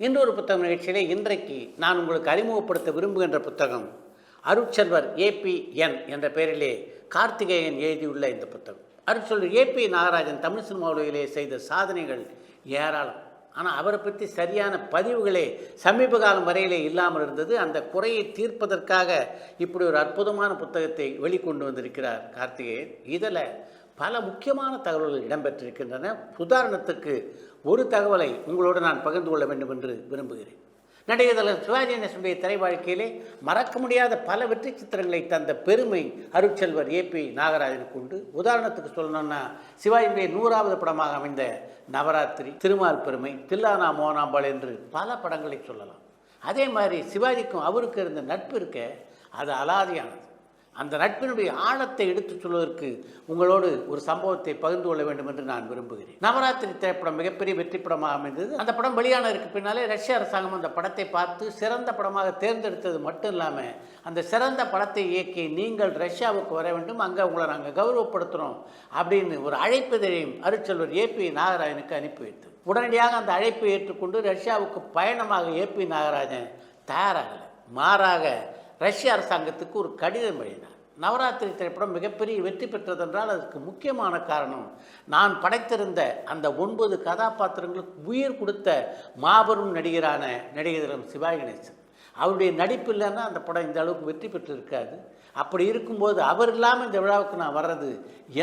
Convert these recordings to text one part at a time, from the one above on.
இன்னொரு புத்தகம் நிகழ்ச்சியிலே இன்றைக்கு நான் உங்களுக்கு அறிமுகப்படுத்த விரும்புகின்ற புத்தகம் அருட்செல்வர் ஏபிஎன் என்ற பெயரிலே கார்த்திகேயன் எழுதியுள்ள இந்த புத்தகம். அருட்செல்வர் ஏபி நாகராஜன் தமிழ் சினிமா உலகிலே செய்த சாதனைகள் ஏராளம். ஆனால் அவரை பற்றி சரியான பதிவுகளே சமீப காலம் வரையிலே இல்லாமல் இருந்தது. அந்த குறையை தீர்ப்பதற்காக இப்படி ஒரு அற்புதமான புத்தகத்தை வெளிக்கொண்டு வந்திருக்கிறார் கார்த்திகேயன். இதில் பல முக்கியமான தகவல்கள் இடம்பெற்றிருக்கின்றன. உதாரணத்துக்கு ஒரு தகவலை உங்களோடு நான் பகிர்ந்து கொள்ள வேண்டும் என்று விரும்புகிறேன். நடிகர் தலைவர் சிவாஜி கணேசனுடைய திரை வாழ்க்கையிலே மறக்க முடியாத பல வெற்றி சித்திரங்களை தந்த பெருமை அருட்செல்வர் ஏபி நாகராஜனுக்கு உண்டு. உதாரணத்துக்கு சொல்லணும்னா சிவாஜியுடைய நூறாவது படமாக அமைந்த நவராத்திரி திருமால் பெருமை தில்லானா மோனாம்பாள் என்று பல படங்களை சொல்லலாம். அதே மாதிரி சிவாஜிக்கும் அவருக்கு இருந்த நட்பு இருக்க அது அலாதியானது. அந்த நட்பினுடைய ஆழத்தை எடுத்துச் சொல்வதற்கு உங்களோடு ஒரு சம்பவத்தை பகிர்ந்து கொள்ள வேண்டும் என்று நான் விரும்புகிறேன். நவராத்திரி திரைப்படம் மிகப்பெரிய வெற்றி படமாக அமைந்தது. அந்த படம் வெளியானதற்கு பின்னாலே ரஷ்ய அரசாங்கம் அந்த படத்தை பார்த்து சிறந்த படமாக தேர்ந்தெடுத்தது மட்டும் இல்லாமல் அந்த சிறந்த படத்தை இயக்கி நீங்கள் ரஷ்யாவுக்கு வர வேண்டும் அங்கே உங்களை நாங்கள் கௌரவப்படுத்துகிறோம் அப்படின்னு ஒரு அழைப்பதையும் அருட்செல்வர் ஏபி நாகராஜனுக்கு அனுப்பி வைத்தது. உடனடியாக அந்த அழைப்பை ஏற்றுக்கொண்டு ரஷ்யாவுக்கு பயணமாக ஏபி நாகராஜன் தயாராகலை. மாறாக ரஷ்ய அரசாங்கத்துக்கு ஒரு கடிதம் எழுதினார். நவராத்திரி திரைப்படம் மிகப்பெரிய வெற்றி பெற்றதென்றால் அதுக்கு முக்கியமான காரணம் நான் படைத்திருந்த அந்த ஒன்பது கதாபாத்திரங்களுக்கு உயிர் கொடுத்த மாபெரும் நடிகரான நடிகர் சிவாய் கணேசன். அவருடைய நடிப்பு இல்லைன்னா அந்த படம் இந்த அளவுக்கு வெற்றி பெற்றிருக்காது. அப்படி இருக்கும்போது அவர் இல்லாமல் இந்த விழாவுக்கு நான் வர்றது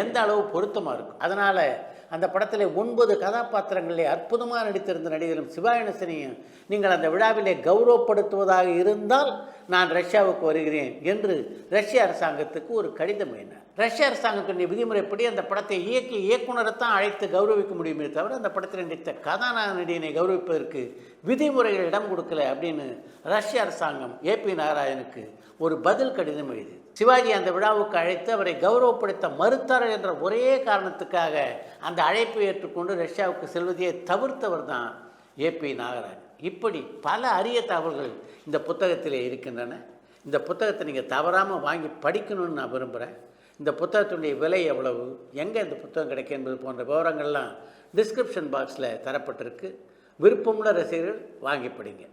எந்த அளவு பொருத்தமாக இருக்கும்? அதனால் அந்த படத்தில் ஒன்பது கதாபாத்திரங்களிலே அற்புதமாக நடித்திருந்த நடிகரும் சிவாயணசனையும் நீங்கள் அந்த விழாவிலே கௌரவப்படுத்துவதாக இருந்தால் நான் ரஷ்யாவுக்கு வருகிறேன் என்று ரஷ்ய அரசாங்கத்துக்கு ஒரு கடிதம் எழுதினார். ரஷ்ய அரசாங்கத்தினுடைய விதிமுறைப்படி அந்த படத்தை இயக்கி இயக்குனரைத்தான் அழைத்து கௌரவிக்க முடியுமே தவிர அந்த படத்தில் நடித்த கதாநாயக நடிகனை கௌரவிப்பதற்கு விதிமுறைகள் இடம் கொடுக்கல அப்படின்னு ரஷ்ய அரசாங்கம் ஏபி நாராயணுக்கு ஒரு பதில் கடிதம் எழுதி சிவாஜி அந்த விழாவுக்கு அழைத்து அவரை கௌரவப்படுத்த மறுத்தார் என்ற ஒரே காரணத்துக்காக அந்த அழைப்பை ஏற்றுக்கொண்டு ரஷ்யாவுக்கு செல்வதையே தவிர்த்தவர் தான் ஏபி நாகராஜன் இப்படி பல அரிய தகவல்கள் இந்த புத்தகத்திலே இருக்கின்றன. இந்த புத்தகத்தை நீங்கள் தவறாமல் வாங்கி படிக்கணும்னு நான் விரும்புகிறேன் இந்த புத்தகத்துடைய விலை எவ்வளவு? எங்கே இந்த புத்தகம் கிடைக்கும் என்பது போன்ற விவரங்கள்லாம் டிஸ்கிரிப்ஷன் பாக்ஸில் தரப்பட்டிருக்கு. விருப்பமுள்ள ரசிகர்கள் வாங்கி படிங்க.